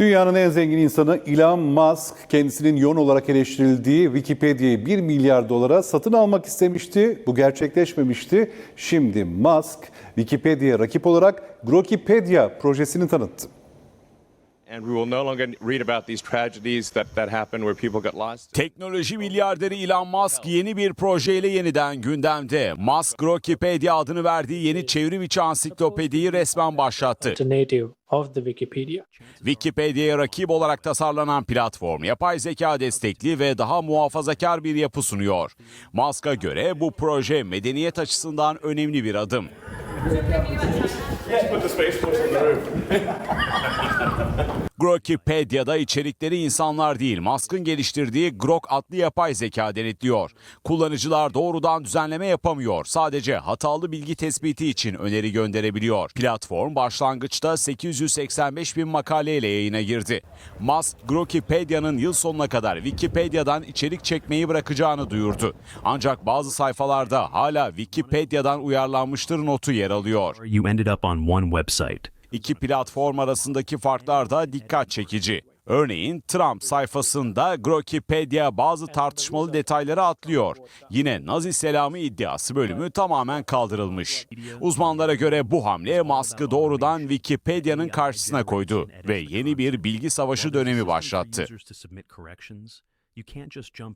Dünyanın en zengin insanı Elon Musk kendisinin yon olarak eleştirildiği Wikipedia'yı 1 milyar dolara satın almak istemişti. Bu gerçekleşmemişti. Şimdi Musk Wikipedia'ya rakip olarak Grokipedia projesini tanıttı. Teknoloji milyarderi Elon Musk yeni bir projeyle yeniden gündemde. Musk, Grokipedia adını verdiği yeni çevrim içi ansiklopediyi resmen başlattı. alternative of the Wikipedia. Wikipedia'ya rakip olarak tasarlanan platform, yapay zeka destekli ve daha muhafazakar bir yapı sunuyor. Musk'a göre bu proje medeniyet açısından önemli bir adım. Grokipedia'da içerikleri insanlar değil, Musk'ın geliştirdiği Grok adlı yapay zeka denetliyor. Kullanıcılar doğrudan düzenleme yapamıyor. Sadece hatalı bilgi tespiti için öneri gönderebiliyor. Platform başlangıçta 885 bin makaleyle yayına girdi. Musk, Grokipedia'nın yıl sonuna kadar Wikipedia'dan içerik çekmeyi bırakacağını duyurdu. Ancak bazı sayfalarda hala Wikipedia'dan uyarlanmıştır notu yer alıyor. you ended up on one website. İki platform arasındaki farklar da dikkat çekici. Örneğin Trump sayfasında Grokipedia bazı tartışmalı detayları atlıyor. Yine Nazi selamı iddiası bölümü tamamen kaldırılmış. Uzmanlara göre bu hamle Musk'ı doğrudan Wikipedia'nın karşısına koydu ve yeni bir bilgi savaşı dönemi başlattı.